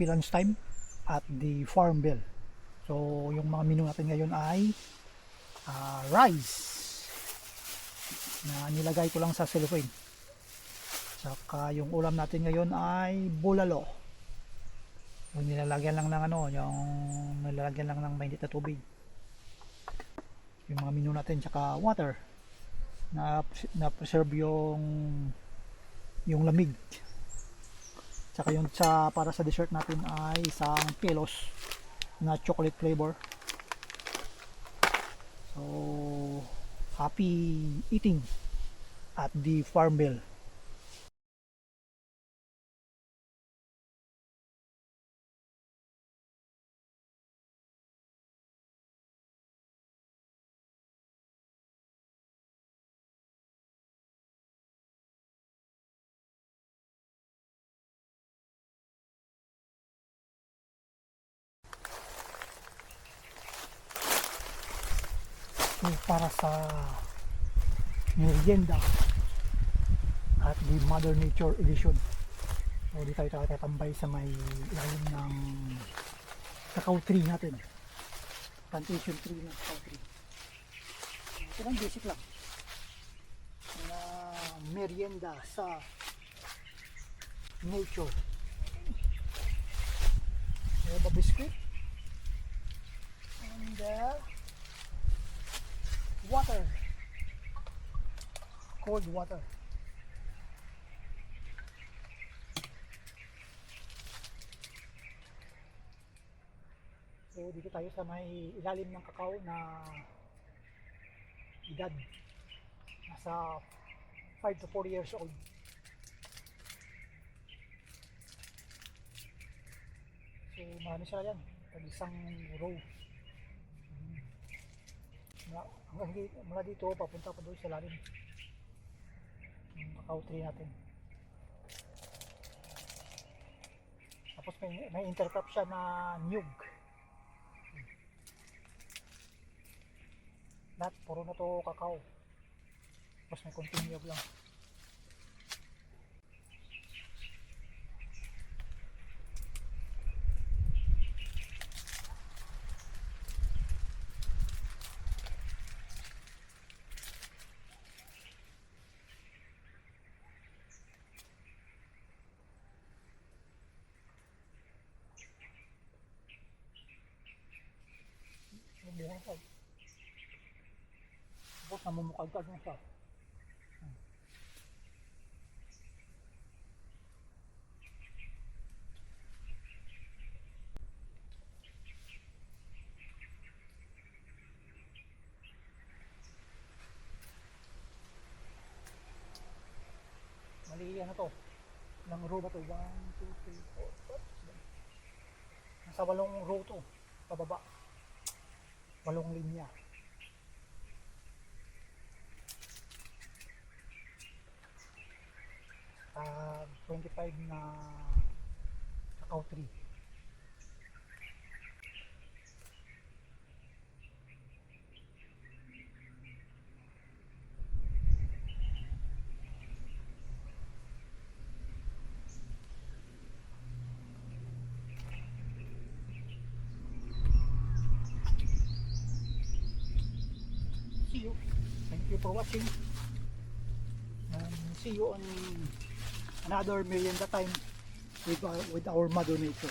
happy lunchtime at the Farm Bill. So, yung mga menu natin ngayon ay ah, rice na nilagay ko lang sa cellophane. Tsaka yung ulam natin ngayon ay bulalo. Yung nilalagyan lang ng ano, yung nilalagyan lang ng mainit na tubig. Yung mga menu natin, tsaka water. Na, na preserve yung yung lamig. Tsaka yung sa para sa dessert natin ay isang pelos na chocolate flavor. So, happy eating at the farm bill. So, para sa merienda at the Mother Nature Edition. So, di tayo tatambay sa may ilalim ng cacao tree natin. Plantation tree ng cacao tree. Ito lang, basic lang. Na merienda sa nature. We have biscuit. And uh, water. Cold water. So dito tayo sa may ilalim ng kakao na edad. Nasa 5 to 4 years old. So marami sila yan. Pag isang row. Mula, hanggang dito, mula dito papunta pa doon sa lalim. Ng cacao tree natin. Tapos may, may intercrop siya na nyug lahat puro na to cacao tapos may konting nyug lang Bumuhang sa tapos namumukagkag na siya Hmm. Mali to? Ilang row ba to? 1, 2, 3, 4, 5, Nasa walong row to. Pababa. Walong linya. Ah, 25 na cacao tree. See you. Thank you for watching. And see you on another merienda time with, our with our mother nature.